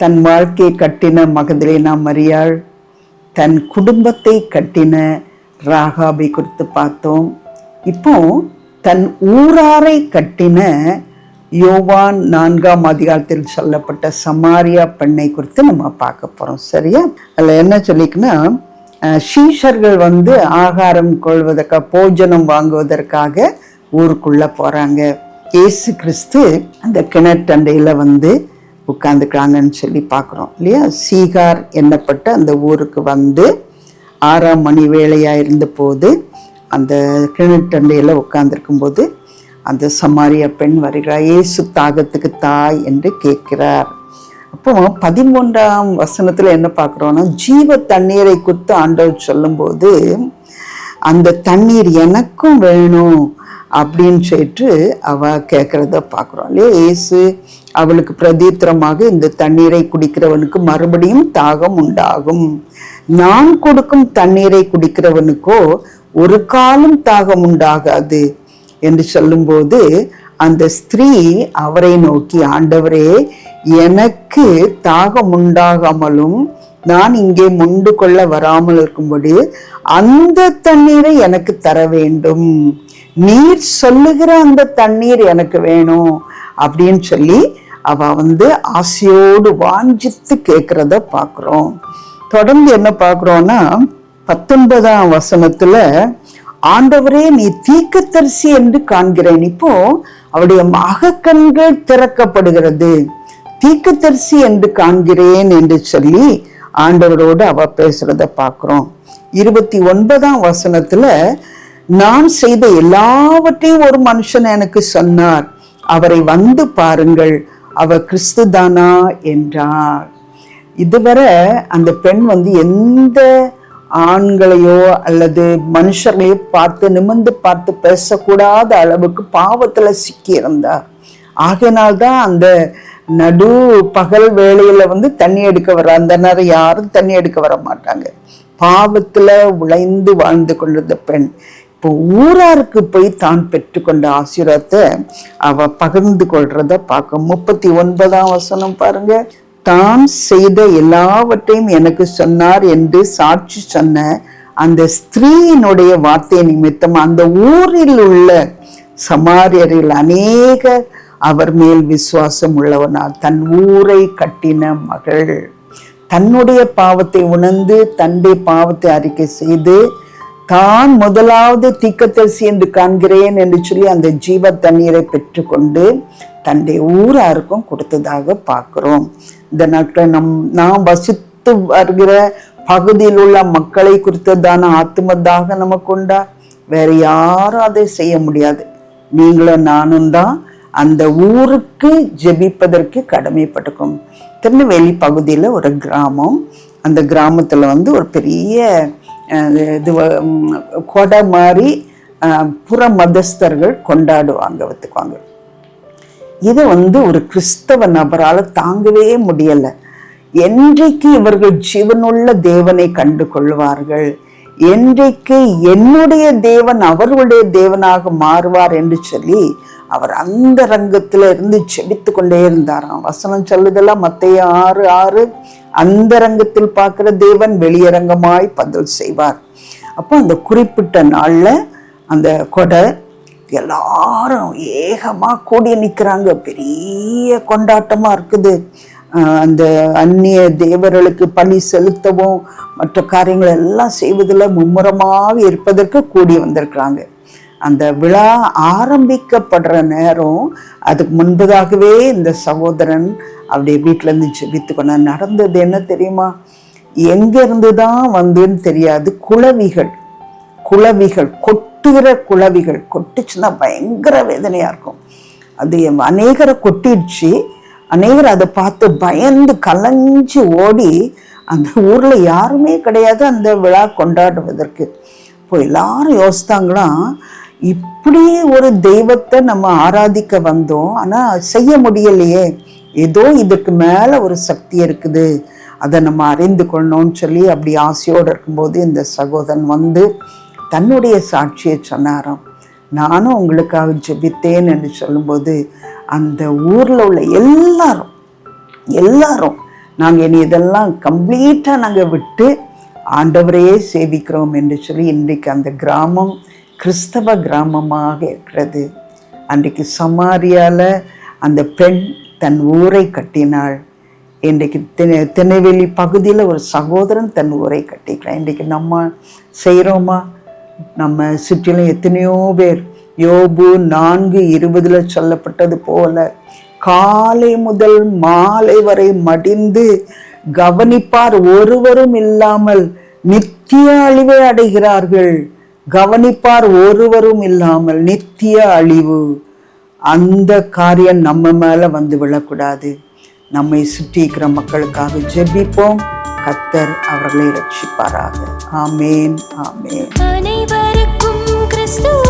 தன் வாழ்க்கையை கட்டின மகதிலேனா மரியாள் தன் குடும்பத்தை கட்டின ராகாபை குறித்து பார்த்தோம். இப்போ தன் ஊராரை கட்டின யோவான் நான்காம் அதிகாரத்தில் சொல்லப்பட்ட சமாரியா பெண்ணை குறித்து நம்ம பார்க்க போகிறோம் சரியா? அதில் என்ன சொல்லிக்குன்னா ஷீஷர்கள் வந்து ஆகாரம் கொள்வதற்காக போஜனம் வாங்குவதற்காக ஊருக்குள்ளே போகிறாங்க இயேசு கிறிஸ்து அந்த கிணற்றண்டையில் வந்து உட்காந்துக்கிறாங்கன்னு சொல்லி பார்க்குறோம் இல்லையா? சீகார் என்னப்பட்ட அந்த ஊருக்கு வந்து ஆறாம் மணி வேலையாக இருந்தபோது அந்த கிணற்றண்டையில் உட்காந்துருக்கும்போது அந்த சமாரிய பெண் வருகிறார் இயேசு தாகத்துக்கு தாய் என்று கேட்கிறார். அப்போ பதிமூன்றாம் வசனத்தில் என்ன பார்க்குறோன்னா ஜீவ தண்ணீரை குறித்து ஆண்டவர் சொல்லும்போது அந்த தண்ணீர் எனக்கும் வேணும் அப்படின்னு சொல்லிட்டு அவ கேட்குறத பார்க்குறோம் இல்லையா? இயேசு அவளுக்கு பிரதீத்திரமாக இந்த தண்ணீரை குடிக்கிறவனுக்கு மறுபடியும் தாகம் உண்டாகும். நான் கொடுக்கும் தண்ணீரை குடிக்கிறவனுக்கோ ஒரு காலம் தாகம் உண்டாகாது என்று சொல்லும்போது அந்த ஸ்திரீ அவரை நோக்கி ஆண்டவரே எனக்கு தாகம் உண்டாகாமலும் நான் இங்கே முண்டு கொள்ள வராமல் இருக்கும்படி அந்த தண்ணீரை எனக்கு தர வேண்டும். நீர் சொல்லுகிற அந்த தண்ணீர் எனக்கு வேணும் அப்படின்னு சொல்லி அவ வந்து ஆசையோடு வாஞ்சித்து கேட்கிறத பார்க்குறோம் தொடர்ந்து என்ன பார்க்குறோம்னா பத்தொன்பதாம் வசனத்துல ஆண்டவரே நீ தீக்கத்தரிசி என்று காண்கிறேன். இப்போ அவருடைய மகக்கண்கள் திறக்கப்படுகிறது. தீக்கத்தரிசி என்று காண்கிறேன் என்று சொல்லி ஆண்டவரோடு அவ பேசுறத பார்க்குறோம் இருபத்தி ஒன்பதாம் வசனத்துல நான் செய்த எல்லாவற்றையும் ஒரு மனுஷன் எனக்கு சொன்னார். அவரை வந்து பாருங்கள் அவர் கிறிஸ்து தானா என்றார். இதுவரை அந்த பெண் வந்து எந்த ஆண்களையோ அல்லது மனுஷர்களையோ பார்த்து நிமிர்ந்து பார்த்து பேசக்கூடாத அளவுக்கு பாவத்துல சிக்கியிருந்தார். ஆகையினால்தான் அந்த நடு பகல் வேளையில வந்து தண்ணி எடுக்க வர அந்த நேரம் யாரும் தண்ணி எடுக்க வர மாட்டாங்க. பாவத்துல உழைந்து வாழ்ந்து கொண்டிருந்த பெண். இப்போ ஊராருக்கு போய் தான் பெற்றுக்கொண்ட ஆசீர்வாதத்தை அவ பகிர்ந்து கொள்றத பார்க்க முப்பத்தி ஒன்பதாம் வசனம் பாருங்க. தான் செய்த எல்லாவற்றையும் எனக்கு சொன்னார் என்று சாட்சி சொன்ன அந்த ஸ்திரீயினுடைய வார்த்தை நிமித்தம் அந்த ஊரில் உள்ள சமாரியரில் அநேக அவர் மேல் விசுவாசம் உள்ளவனால் தன் ஊரை கட்டின மகள் தன்னுடைய பாவத்தை உணர்ந்து தன்னுடைய பாவத்தை அறிக்கை செய்து தான் முதலாவது தீக்கத்தரிசி என்று காண்கிறேன் என்று சொல்லி அந்த ஜீவ தண்ணீரை பெற்றுக்கொண்டு தன்னுடைய ஊராருக்கும் கொடுத்ததாக பார்க்கிறோம். இந்த நாட்கள் நம் நாம் வசித்து வருகிற பகுதியில் உள்ள மக்களை குறித்ததான ஆத்மதாக நமக்கு உண்டா? வேற யாரும் அதை செய்ய முடியாது. நீங்களும் நானும் தான் அந்த ஊருக்கு ஜெபிப்பதற்கு கடமைப்பட்டுக்கும் திருநெல்வேலி பகுதியில் ஒரு கிராமம். அந்த கிராமத்தில் வந்து ஒரு பெரிய இது கொடை மாதிரி புற மதஸ்தர்கள் கொண்டாடுவாங்க ஒத்துக்குவாங்க. இதை வந்து ஒரு கிறிஸ்தவ நபரால் தாங்கவே முடியலை. என்றைக்கு இவர்கள் ஜீவனுள்ள தேவனை கண்டு கொள்வார்கள்? என்றைக்கு என்னுடைய தேவன் அவர்களுடைய தேவனாக மாறுவார் என்று சொல்லி அவர் அந்த ரங்கத்தில் இருந்து செபித்து கொண்டே இருந்தாராம். வசனம் சொல்லுதெல்லாம் மத்திய ஆறு ஆறு. அந்த ரங்கத்தில் பார்க்குற தேவன் வெளியரங்கமாய் பதில் செய்வார். அப்போ அந்த குறிப்பிட்ட நாளில் அந்த கொடை எல்லாரும் ஏகமாக கூடி நிற்கிறாங்க பெரிய கொண்டாட்டமாக இருக்குது. அந்த அந்நிய தேவர்களுக்கு பணி செலுத்தவும் மற்ற காரியங்கள் எல்லாம் செய்வதில் மும்முரமாக இருப்பதற்கு கூடி வந்திருக்கிறாங்க. அந்த விழா ஆரம்பிக்கப்படுற நேரம் அதுக்கு முன்பதாகவே இந்த சகோதரன் அப்படியே வீட்டிலேருந்து இருந்து ஜெபித்து கொண்ட நடந்தது என்ன தெரியுமா? எங்கேருந்து தான் வந்துன்னு தெரியாது. குளவிகள் குளவிகள் கொட்டுகிற குளவிகள். கொட்டுச்சுன்னா பயங்கர வேதனையாக இருக்கும். அது அநேகரை கொட்டிடுச்சு. அநேகர் அதை பார்த்து பயந்து கலைஞ்சு ஓடி அந்த ஊரில் யாருமே கிடையாது அந்த விழா கொண்டாடுவதற்கு. இப்போ எல்லாரும் யோசித்தாங்களாம் இப்படி ஒரு தெய்வத்தை நம்ம ஆராதிக்க வந்தோம். ஆனா செய்ய முடியலையே. ஏதோ இதுக்கு மேல ஒரு சக்தி இருக்குது. அதை நம்ம அறிந்து கொள்ளணும்னு சொல்லி அப்படி ஆசையோடு இருக்கும்போது இந்த சகோதரன் வந்து தன்னுடைய சாட்சியை சொன்னாராம். நானும் உங்களுக்காக ஜெபித்தேன் என்று சொல்லும்போது அந்த ஊரில் உள்ள எல்லாரும் எல்லாரும் நாங்கள் இனி இதெல்லாம் கம்ப்ளீட்டாக நாங்கள் விட்டு ஆண்டவரையே சேவிக்கிறோம் என்று சொல்லி இன்றைக்கு அந்த கிராமம் கிறிஸ்தவ கிராமமாக இருக்கிறது. அன்றைக்கு சமாரியால் அந்த பெண் தன் ஊரை கட்டினாள். இன்றைக்கு திணை திணைவெளி பகுதியில் ஒரு சகோதரன் தன் ஊரை கட்டிக்கிறான். இன்றைக்கு நம்ம செய்கிறோமா நம்ம சுற்றிலும் எத்தனையோ பேர். யோபு நான்கு இருபதில் சொல்லப்பட்டது போல காலை முதல் மாலை வரை மடிந்து கவனிப்பார். ஒருவரும் இல்லாமல் நித்திய அழிவை அடைகிறார்கள். கவனிப்பார் ஒருவரும் இல்லாமல் நித்திய அழிவு. அந்த காரியம் நம்ம மேலே வந்து விழக்கூடாது. நம்மை சுற்றி இருக்கிற மக்களுக்காக ஜெபிப்போம். கத்தர் அவர்களை ரட்சிப்பாராக ஆமேன் ஆமேன். அனைவருக்கும் கிறிஸ்துவ